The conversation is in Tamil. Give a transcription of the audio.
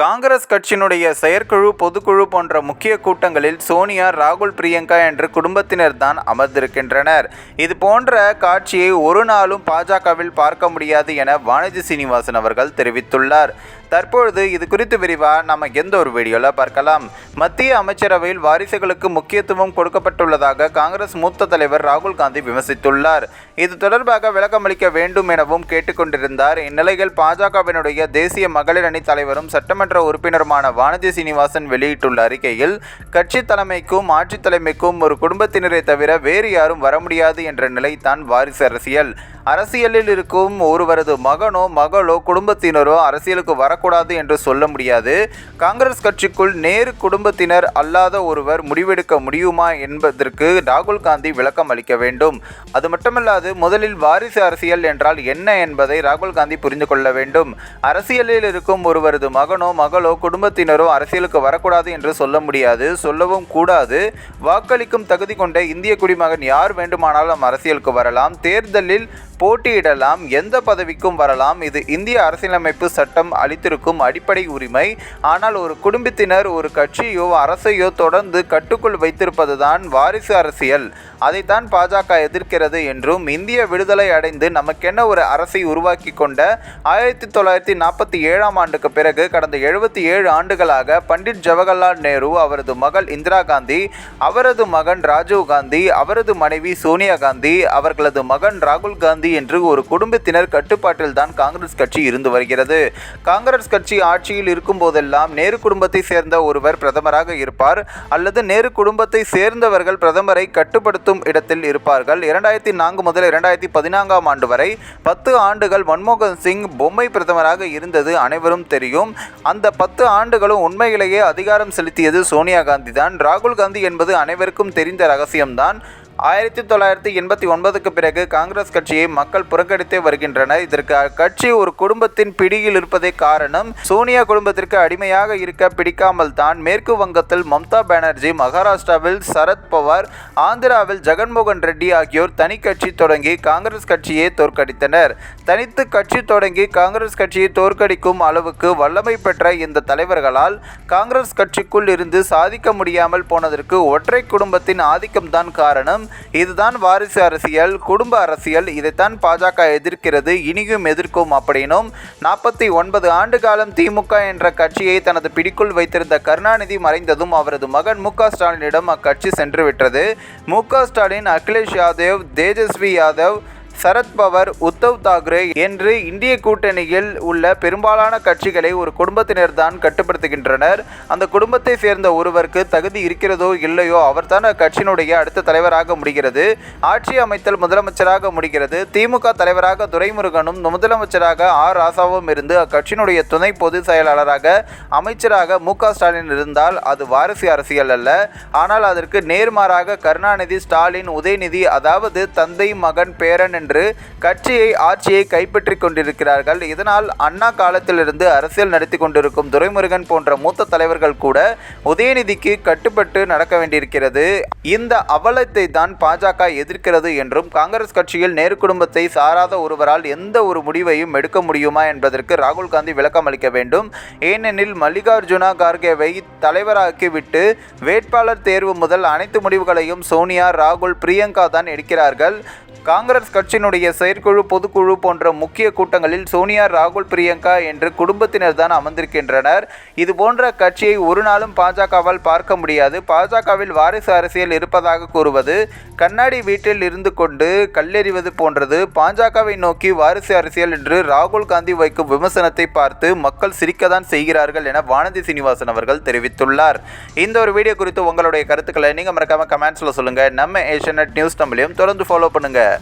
காங்கிரஸ் கட்சியினுடைய செயற்குழு பொதுக்குழு போன்ற முக்கிய கூட்டங்களில் சோனியா ராகுல் பிரியங்கா என்று குடும்பத்தினர் தான் அமர்ந்திருக்கின்றனர். இது போன்ற காட்சியை ஒரு நாளும் பாஜகவில் பார்க்க முடியாது என வானதி சீனிவாசன் அவர்கள் தெரிவித்துள்ளார். தற்பொழுது இது குறித்து விரிவாக நாம் எந்த ஒரு வீடியோவில் பார்க்கலாம். மத்திய அமைச்சரவையில் வாரிசுகளுக்கு முக்கியத்துவம் கொடுக்கப்பட்டுள்ளதாக காங்கிரஸ் மூத்த தலைவர் ராகுல் காந்தி விமர்சித்துள்ளார். இது தொடர்பாக விளக்கமளிக்க வேண்டும் எனவும் கேட்டுக்கொண்டிருந்தார். இந்நிலையில் பாஜகவினுடைய தேசிய மகளிர் அணி தலைவரும் சட்டமன்ற உறுப்பினருமான வானதி சீனிவாசன் வெளியிட்டுள்ள அறிக்கையில் கட்சி தலைமைக்கும் ஆட்சி தலைமைக்கும் ஒரு குடும்பத்தினரை தவிர வேறு யாரும் வர முடியாது என்ற நிலைதான் வாரிசு அரசியல். அரசியலில் இருக்கும் ஒருவரது மகனோ மகளோ குடும்பத்தினரோ அரசியலுக்கு வரக்கூடாது என்று சொல்ல முடியாது. காங்கிரஸ் கட்சிக்குள் நேரு குடும்பத்தினர் அல்லாத ஒருவர் முடிவெடுக்க முடியுமா என்பதற்கு ராகுல் காந்தி விளக்கம் அளிக்க வேண்டும். அது மட்டுமல்லாது முதலில் வாரிசு அரசியல் என்றால் என்ன என்பதை ராகுல் காந்தி புரிந்து கொள்ள வேண்டும். அரசியலில் இருக்கும் ஒருவரது மகனோ மகளோ குடும்பத்தினரோ அரசியலுக்கு வரக்கூடாது என்று சொல்ல முடியாது சொல்லவும் கூடாது. வாக்களிக்கும் தகுதி கொண்ட இந்திய குடிமகன் யார் வேண்டுமானாலும் அரசியலுக்கு வரலாம். தேர்தலில் போட்டியிடலாம் எந்த பதவிக்கும் வரலாம். இது இந்திய அரசியலமைப்பு சட்டம் அளித்திருக்கும் அடிப்படை உரிமை. ஆனால் ஒரு குடும்பத்தினர் ஒரு கட்சியோ அரசையோ தொடர்ந்து கட்டுக்குள் வைத்திருப்பதுதான் வாரிசு அரசியல். அதைத்தான் பாஜக எதிர்க்கிறது என்றும் இந்திய விடுதலை அடைந்து நமக்கென்ன ஒரு அரசை உருவாக்கி கொண்ட ஆயிரத்தி தொள்ளாயிரத்தி நாற்பத்தி ஏழாம் ஆண்டுக்கு பிறகு கடந்த எழுபத்தி ஏழு ஆண்டுகளாக பண்டிட் ஜவஹர்லால் நேரு அவரது மகள் இந்திரா காந்தி அவரது மகன் ராஜீவ் காந்தி அவரது மனைவி சோனியா காந்தி அவர்களது மகன் ராகுல் காந்தி என்று ஒரு குடும்பத்தினர் கட்டுப்பாட்டில் தான் காங்கிரஸ் கட்சி இருந்து வருகிறது. காங்கிரஸ் கட்சி ஆட்சியில் இருக்கும் போதெல்லாம் நேரு குடும்பத்தை சேர்ந்த ஒருவர் பிரதமராக இருப்பார். அல்லது நேரு குடும்பத்தை சேர்ந்தவர்கள் பிரதமரை கட்டுப்படுத்தும் இடத்தில் இருப்பார்கள். இரண்டாயிரத்தி நான்கு முதல் இரண்டாயிரத்தி பதினான்காம் ஆண்டு வரை பத்து ஆண்டுகள் மன்மோகன் சிங் பொம்மை பிரதமராக இருந்தது அனைவரும் தெரியும். அந்த பத்து ஆண்டுகளும் உண்மையிலேயே அதிகாரம் செலுத்தியது சோனியா காந்தி தான் ராகுல் காந்தி என்பது அனைவருக்கும் தெரிந்த ரகசியம்தான். ஆயிரத்தி தொள்ளாயிரத்தி எண்பத்தி ஒன்பதுக்கு பிறகு காங்கிரஸ் கட்சியை மக்கள் புறக்கணித்தே வருகின்றனர். இதற்கு அக்கட்சி ஒரு குடும்பத்தின் பிடியில் இருப்பதே காரணம். சோனியா குடும்பத்திற்கு அடிமையாக இருக்க பிடிக்காமல் தான் மேற்கு வங்கத்தில் மம்தா பானர்ஜி மகாராஷ்டிராவில் சரத் பவார் ஆந்திராவில் ஜெகன்மோகன் ரெட்டி ஆகியோர் தனி கட்சி தொடங்கி காங்கிரஸ் கட்சியை தோற்கடித்தனர். தனித்து கட்சி தொடங்கி காங்கிரஸ் கட்சியை தோற்கடிக்கும் அளவுக்கு வல்லமை பெற்ற இந்த தலைவர்களால் காங்கிரஸ் கட்சிக்குள் இருந்து சாதிக்க முடியாமல் போனதற்கு ஒற்றை குடும்பத்தின் ஆதிக்கம்தான் காரணம். இதுதான் வாரிசு அரசியல் குடும்ப அரசியல். இதைத்தான் பாஜக எதிர்க்கிறது இனியும் எதிர்க்கும் அப்படின்னும். நாற்பத்தி ஒன்பது ஆண்டு காலம் திமுக என்ற கட்சியை தனது பிடிக்குள் வைத்திருந்த கருணாநிதி மறைந்ததும் அவரது மகன் மு ஸ்டாலினிடம் அக்கட்சி சென்றுவிட்டது. மு ஸ்டாலின் அகிலேஷ் யாதவ் தேஜஸ்வி யாதவ் சரத்பவர் உத்தவ் தாக்கரே என்று இந்திய கூட்டணியில் உள்ள பெரும்பாலான கட்சிகளை ஒரு குடும்பத்தினர் தான் கட்டுப்படுத்துகின்றனர். அந்த குடும்பத்தை சேர்ந்த ஒருவருக்கு தகுதி இருக்கிறதோ இல்லையோ அவர்தான் அக்கட்சியினுடைய அடுத்த தலைவராக முடிகிறது. ஆட்சி அமைத்தல் முதலமைச்சராக முடிகிறது. திமுக தலைவராக துரைமுருகனும் முதலமைச்சராக ஆர். ராசாவும் இருந்து அக்கட்சியினுடைய துணை பொதுச் செயலாளராக அமைச்சராக மு. க. ஸ்டாலின் இருந்தால் அது வாரிசு அரசியல் அல்ல. ஆனால் அதற்கு நேர்மாறாக கருணாநிதி ஸ்டாலின் உதயநிதி அதாவது தந்தை மகன் பேரன் என்று கட்சியை ஆட்சியை கைப்பற்றிக் கொண்டிருக்கிறார்கள். இதனால் அண்ணா காலத்திலிருந்து அரசியல் நடத்தி கொண்டிருக்கும் துரைமுருகன் போன்ற மூத்த தலைவர்கள் கூட உதயநிதிக்கு கட்டுப்பட்டு நடக்க வேண்டியிருக்கிறது. இந்த அவலத்தை தான் பாஜக எதிர்க்கிறது என்றும் காங்கிரஸ் கட்சியில் நேரு குடும்பத்தை சாராத ஒருவரால் எந்த ஒரு முடிவையும் எடுக்க முடியுமா என்பதற்கு ராகுல் காந்தி விளக்கம் அளிக்க வேண்டும். ஏனெனில் மல்லிகார்ஜுனா கார்கேவை தலைவராக்கிவிட்டு வேட்பாளர் தேர்வு முதல் அனைத்து முடிவுகளையும் சோனியா ராகுல் பிரியங்கா தான் எடுக்கிறார்கள். காங்கிரஸ் கட்சியினுடைய செயற்குழு பொதுக்குழு போன்ற முக்கிய கூட்டங்களில் சோனியா ராகுல் பிரியங்கா என்று குடும்பத்தினர் தான் அமர்ந்திருக்கின்றனர். இது போன்ற கட்சியை ஒரு நாளும் பாஜகவால் பார்க்க முடியாது. பாஜகவில் வாரிசு அரசியல் இருப்பதாக கூறுவது கண்ணாடி வீட்டில் இருந்து கொண்டு கல்லெறிவது போன்றது. பாஜகவை நோக்கி வாரிசு அரசியல் என்று ராகுல் காந்தி வைக்கும் விமர்சனத்தை பார்த்து மக்கள் சிரிக்கத்தான் செய்கிறார்கள் என வானதி சீனிவாசன் அவர்கள் தெரிவித்துள்ளார். இந்த ஒரு வீடியோ குறித்து உங்களுடைய கருத்துக்களை நீங்கள் மறக்காம கமெண்ட்ஸில் சொல்லுங்கள் நம்ம ஏஷியநெட் நியூஸ் தமிழையும் தொடர்ந்து ஃபாலோ பண்ணுங்கள்